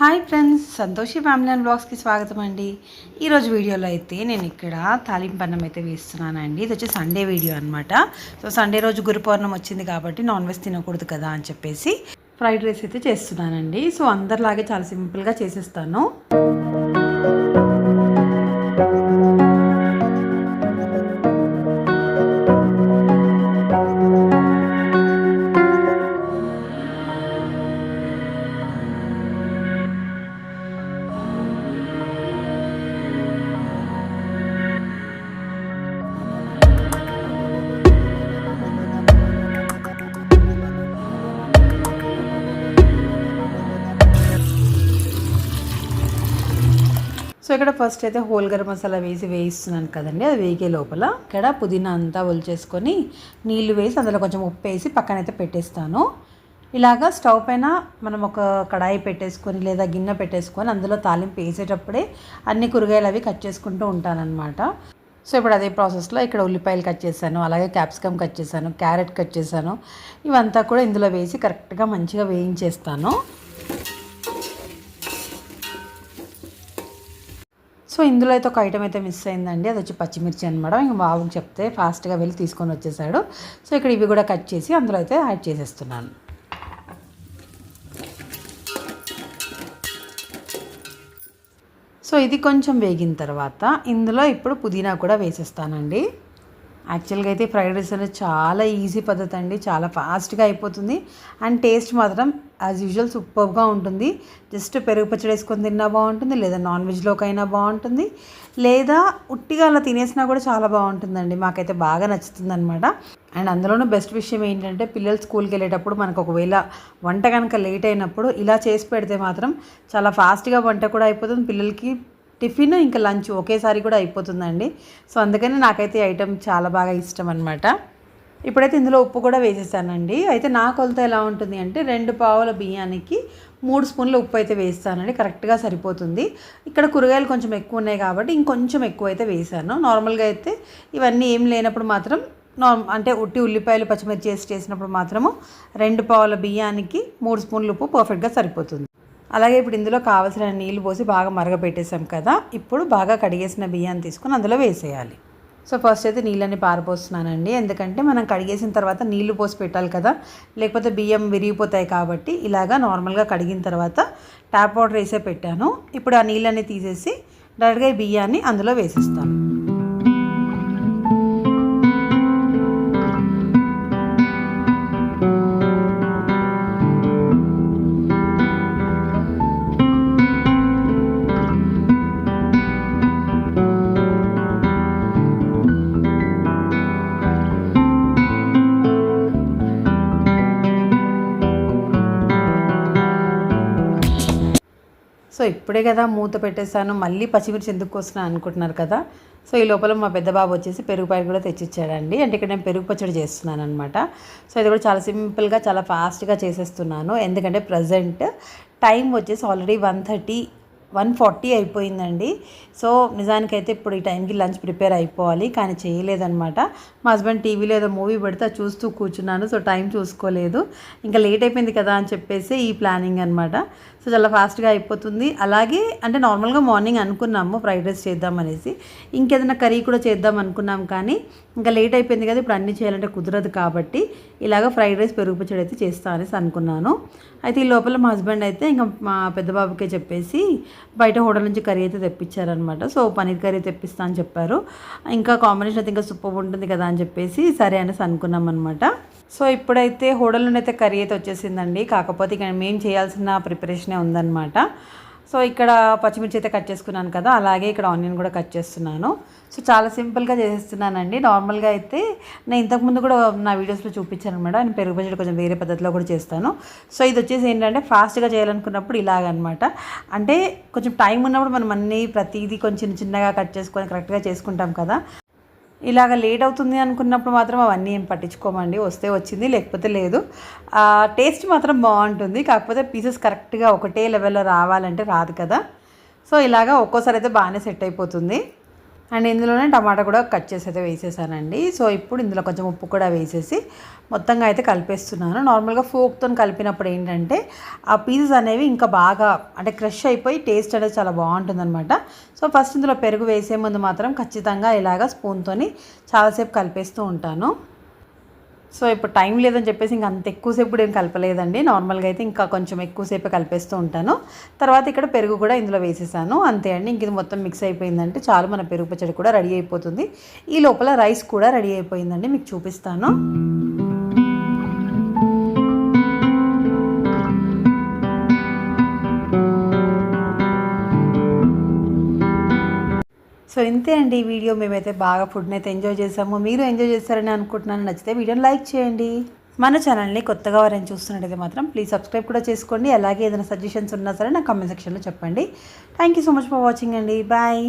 Hi friends Santoshi family and బ్లాగ్స్కి స్వాగతం అండి. ఈరోజు వీడియోలో అయితే నేను ఇక్కడ తాలింపన్నం అయితే వేస్తున్నానండి. ఇది వచ్చి సండే వీడియో అనమాట సో సండే రోజు గురు వచ్చింది కాబట్టి నాన్ వెజ్ తినకూడదు కదా అని చెప్పేసి ఫ్రైడ్ రైస్ అయితే చేస్తున్నానండి. సో అందరిలాగే చాలా సింపుల్గా చేసేస్తాను. సో ఇక్కడ ఫస్ట్ అయితే హోల్ గరం మసాలా వేసి వేయిస్తున్నాను కదండి అది వేగే లోపల. ఇక్కడ పుదీనా అంతా ఒలిచేసుకొని నీళ్ళు వేసి అందులో కొంచెం ఉప్పు వేసి పక్కనైతే పెట్టేస్తాను. ఇలాగా స్టవ్ పైన మనం ఒక కడాయి పెట్టేసుకొని లేదా గిన్నె పెట్టేసుకొని అందులో తాలింపు వేసేటప్పుడే అన్ని కూరగాయలు అవి కట్ చేసుకుంటూ ఉంటానన్నమాట. సో ఇప్పుడు అదే ప్రాసెస్లో ఇక్కడ ఉల్లిపాయలు కట్ చేశాను అలాగే క్యాప్సికమ్ కట్ చేశాను క్యారెట్ కట్ చేశాను. ఇవంతా కూడా ఇందులో వేసి కరెక్ట్గా మంచిగా వేయించేస్తాను. సో ఇందులో అయితే ఒక ఐటమ్ అయితే మిస్ అయిందండి. అది వచ్చి పచ్చిమిర్చి అనమాట ఇంక బాబుకి చెప్తే ఫాస్ట్గా వెళ్ళి తీసుకొని వచ్చేసాడు. సో ఇక్కడ ఇవి కూడా కట్ చేసి అందులో అయితే యాడ్ చేసేస్తున్నాను. సో ఇది కొంచెం వేగిన తర్వాత ఇందులో ఇప్పుడు పుదీనా కూడా వేసేస్తానండి. యాక్చువల్గా అయితే ఫ్రైడ్ రైస్ అనేది చాలా ఈజీ పద్ధతి అండి. చాలా ఫాస్ట్గా అయిపోతుంది. అండ్ టేస్ట్ మాత్రం యాజ్ యూజువల్ సూపర్గా ఉంటుంది. జస్ట్ పెరుగు పచ్చడి వేసుకొని తిన్నా బాగుంటుంది లేదా నాన్ వెజ్లోకైనా బాగుంటుంది. లేదా ఉట్టిగా అలా తినేసినా కూడా చాలా బాగుంటుందండి. మాకైతే బాగా నచ్చుతుంది అనమాట అండ్ అందులోనూ బెస్ట్ విషయం ఏంటంటే పిల్లలు స్కూల్కి వెళ్ళేటప్పుడు మనకు ఒకవేళ వంట కనుక లేట్ అయినప్పుడు ఇలా చేసి పెడితే మాత్రం చాలా ఫాస్ట్గా వంట కూడా అయిపోతుంది. పిల్లలకి టిఫిన్ ఇంకా లంచ్ ఒకేసారి కూడా అయిపోతుందండి. సో అందుకని నాకైతే ఐటెం చాలా బాగా ఇష్టం అనమాట ఇప్పుడైతే ఇందులో ఉప్పు కూడా వేసేసానండి. అయితే నా కొలత ఎలా ఉంటుంది అంటే రెండు పావుల బియ్యానికి మూడు స్పూన్ల ఉప్పు అయితే వేస్తానండి. కరెక్ట్గా సరిపోతుంది. ఇక్కడ కూరగాయలు కొంచెం ఎక్కువ ఉన్నాయి కాబట్టి ఇంకొంచెం ఎక్కువ అయితే వేసాను. నార్మల్గా అయితే ఇవన్నీ ఏం లేనప్పుడు మాత్రం నార్మ్ అంటే ఉట్టి ఉల్లిపాయలు పచ్చిమిర్చి వేసి చేసినప్పుడు మాత్రము రెండు పావుల బియ్యానికి మూడు స్పూన్ల ఉప్పు పర్ఫెక్ట్గా సరిపోతుంది. అలాగే ఇప్పుడు ఇందులో కావాల్సిన నీళ్ళు పోసి బాగా మరగపెట్టేసాం కదా. ఇప్పుడు బాగా కడిగేసిన బియ్యాన్ని తీసుకొని అందులో వేసేయాలి. సో ఫస్ట్ అయితే నీళ్ళని పారపోస్తున్నానండి ఎందుకంటే మనం కడిగేసిన తర్వాత నీళ్ళు పోసి పెట్టాలి కదా. లేకపోతే బియ్యం విరిగిపోతాయి కాబట్టి ఇలాగా నార్మల్గా కడిగిన తర్వాత ట్యాప్ వాటర్ వేసే పెట్టాను. ఇప్పుడు ఆ నీళ్ళని తీసేసి డైరెక్ట్గా బియ్యాన్ని అందులో వేసేస్తాను. ఇప్పుడే కదా మూత పెట్టేశాను మళ్ళీ పచ్చిమిర్చి ఎందుకు వస్తున్నా అనుకుంటున్నారు కదా. సో ఈ లోపల మా పెద్ద బాబు వచ్చేసి పెరుగు పాయలు కూడా తెచ్చిచ్చాడండి. అంటే ఇక్కడ నేను పెరుగు పచ్చడి చేస్తున్నాను అనమాట సో ఇది కూడా చాలా సింపుల్గా చాలా ఫాస్ట్గా చేసేస్తున్నాను. ఎందుకంటే ప్రజెంట్ టైం వచ్చేసి already one thirty one forty అయిపోయిందండి. సో నిజానికైతే ఇప్పుడు ఈ టైంకి లంచ్ ప్రిపేర్ అయిపోవాలి. కానీ చేయలేదనమాట మా హస్బెండ్ టీవీలో ఏదో మూవీ పెడితే అది చూస్తూ కూర్చున్నాను. సో టైం చూసుకోలేదు. ఇంకా లేట్ అయిపోయింది కదా అని చెప్పేసి ఈ ప్లానింగ్ అనమాట సో చాలా ఫాస్ట్గా అయిపోతుంది. అలాగే అంటే నార్మల్గా మార్నింగ్ అనుకున్నాము ఫ్రైడ్ రైస్ చేద్దామనేసి ఇంకేదైనా కర్రీ కూడా చేద్దాం అనుకున్నాం కానీ ఇంకా లేట్ అయిపోయింది కదా. ఇప్పుడు అన్నీ చేయాలంటే కుదరదు కాబట్టి ఇలాగ ఫ్రైడ్ రైస్ పెరుగు పచ్చడి అయితే చేస్తా అనేసి అనుకున్నాను. అయితే ఈ లోపల మా హస్బెండ్ అయితే ఇంకా మా పెద్ద బాబుకే చెప్పేసి బయట హోటల్ నుంచి కర్రీ అయితే తెప్పించారనమాట సో పనీర్ కర్రీ తెప్పిస్తా అని చెప్పారు. ఇంకా కాంబినేషన్ అయితే ఇంకా సూపర్ ఉంటుంది కదా అని చెప్పేసి సరే అనేసి అనుకున్నాం అనమాట సో ఇప్పుడైతే హోటల్ నుండి అయితే కర్రీ అయితే వచ్చేసిందండి. కాకపోతే ఇక మేము చేయాల్సిన ప్రిపరేషనే ఉందన్నమాట. సో ఇక్కడ పచ్చిమిర్చి అయితే కట్ చేసుకున్నాను కదా అలాగే ఇక్కడ ఆనియన్ కూడా కట్ చేస్తున్నాను. సో చాలా సింపుల్గా చేసేస్తున్నానండి. నార్మల్గా అయితే నేను ఇంతకుముందు కూడా నా వీడియోస్లో చూపించాను అనమాట నేను పెరుగు పచ్చడి కొంచెం వేరే పద్ధతిలో కూడా చేస్తాను. సో ఇది వచ్చేసి ఏంటంటే ఫాస్ట్గా చేయాలనుకున్నప్పుడు ఇలాగనమాట. అంటే కొంచెం టైం ఉన్నప్పుడు మనం అన్నీ ప్రతిదీ కొంచెం చిన్నగా కట్ చేసుకొని కరెక్ట్గా చేసుకుంటాం కదా. ఇలాగ లేట్ అవుతుంది అనుకున్నప్పుడు మాత్రం అవన్నీ ఏం పట్టించుకోమండి. వస్తే వచ్చింది లేకపోతే లేదు. టేస్ట్ మాత్రం బాగుంటుంది. కాకపోతే పీసెస్ కరెక్ట్గా ఒకటే లెవెల్లో రావాలంటే రాదు కదా. సో ఇలాగా ఒక్కోసారి అయితే బాగానే సెట్ అయిపోతుంది. అండ్ ఇందులోనే టమాటా కూడా కట్ చేసి అయితే వేసేసానండి. సో ఇప్పుడు ఇందులో కొంచెం ఉప్పు కూడా వేసేసి మొత్తంగా అయితే కలిపేస్తున్నాను. నార్మల్గా ఫోక్తో కలిపినప్పుడు ఏంటంటే ఆ పీసెస్ అనేవి ఇంకా బాగా అంటే క్రష్ అయిపోయి టేస్ట్ అనేది చాలా బాగుంటుందన్నమాట. సో ఫస్ట్ ఇందులో పెరుగు వేసే ముందు మాత్రం ఖచ్చితంగా ఇలాగ స్పూన్తోని చాలాసేపు కలిపేస్తూ ఉంటాను. సో ఇప్పుడు టైం లేదని చెప్పేసి ఇంకా అంత ఎక్కువసేపు కూడా ఏం కలపలేదండి. నార్మల్గా అయితే ఇంకా కొంచెం ఎక్కువసేపు కలిపేస్తూ ఉంటాను. తర్వాత ఇక్కడ పెరుగు కూడా ఇందులో వేసేసాను. అంతే అండి. ఇంక ఇది మొత్తం మిక్స్ అయిపోయిందంటే చాలు మన పెరుగు పచ్చడి కూడా రెడీ అయిపోతుంది. ఈ లోపల రైస్ కూడా రెడీ అయిపోయిందండి. మీకు చూపిస్తాను. సో ఇంతే అండి ఈ వీడియో. మేమైతే బాగా ఫుడ్ని అయితే ఎంజాయ్ చేసాము. మీరు ఎంజాయ్ చేస్తారని అనుకుంటున్నాను. నచ్చితే వీడియోని లైక్ చేయండి. మన ఛానల్ని కొత్తగా ఎవరైనా చూస్తున్నట్టయితే మాత్రం ప్లీజ్ సబ్స్క్రైబ్ కూడా చేసుకోండి. అలాగే ఏదైనా సజెషన్స్ ఉన్నా సరే నా కామెంట్ సెక్షన్లో చెప్పండి. Thank you so much for watching అండి. బాయ్